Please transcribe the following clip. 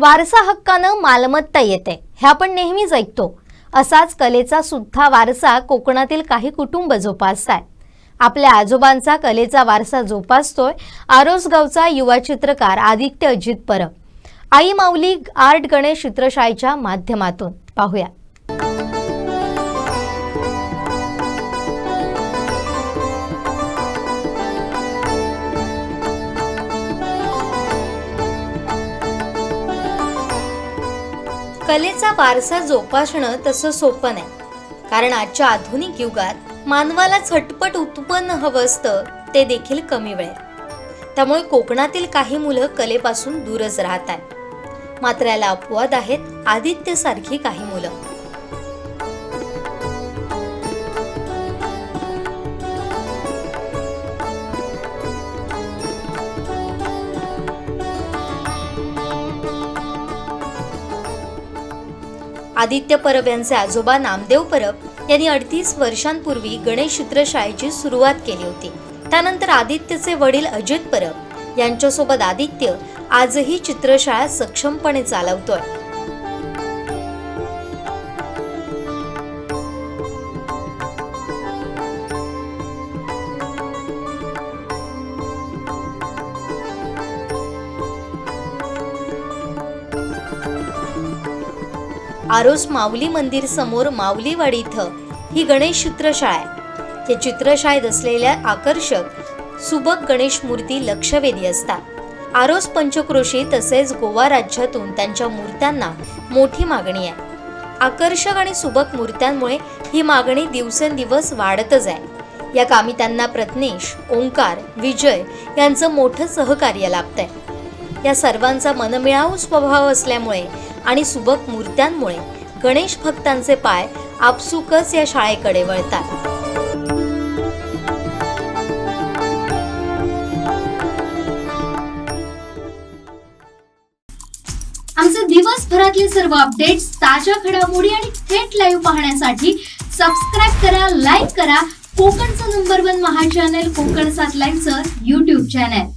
वारसा हक्कानं मालमत्ता येते. हे आपण नेहमीच ऐकतो. असाच कलेचा सुद्धा वारसा कोकणातील काही कुटुंब जोपासतात आपल्या आजोबांचा कलेचा वारसा जोपासतोय. आरोसगावचा युवा चित्रकार आदित्य अजित परब. आई माऊली आर्ट गणेश चित्रशाळेच्या माध्यमातून. पाहूया. कलेचा वारसा जोपासणं तसं सोपं नाही. कारण आजच्या आधुनिक युगात मानवाला झटपट उत्पन्न हवं असतं ते देखील कमी वेळेत त्यामुळे कोकणातील काही मुलं कलेपासून दूरच राहत आहेत. मात्र याला अपवाद आहेत आदित्यसारखी काही मुलं. आदित्य परब यांचे आजोबा नामदेव परब यांनी अडतीस वर्षांपूर्वी गणेश चित्रशाळेची सुरुवात केली होती. त्यानंतर आदित्यचे वडील अजित परब यांच्यासोबत आदित्य आजही चित्रशाळा सक्षमपणे चालवतोय. आरोस माऊली मंदिर समोर माऊलीवाडी इथं ही गणेश चित्रशाळा आहे. या चित्रशाळेत असलेल्या आकर्षक सुबक गणेश मूर्ती लक्षवेधी असतात. आरोस पंचक्रोशी तसेच गोवा राज्यातून त्यांच्या मूर्त्यांना मोठी मागणी आहे. आकर्षक आणि सुबक मूर्त्यांमुळे ही मागणी दिवसेंदिवस वाढतच आहे. या कामी त्यांना प्रज्ञेश ओंकार विजय यांचं मोठं सहकार्य लाभतंय. या सर्वांचा मनमिळावू स्वभाव असल्यामुळे आणि सुबक मूर्त्यांमुळे गणेश भक्तांचे पाय आपसुकच या शाळेकडे वळतात. आमचे दिवसभरातले सर्व अपडेट्स ताज्या घडामोडी आणि थेट लाईव्ह पाहण्यासाठी सबस्क्राईब करा लाईक करा. कोकणचं number one Maha channel Konkan सात लाईनचं युट्यूब चॅनल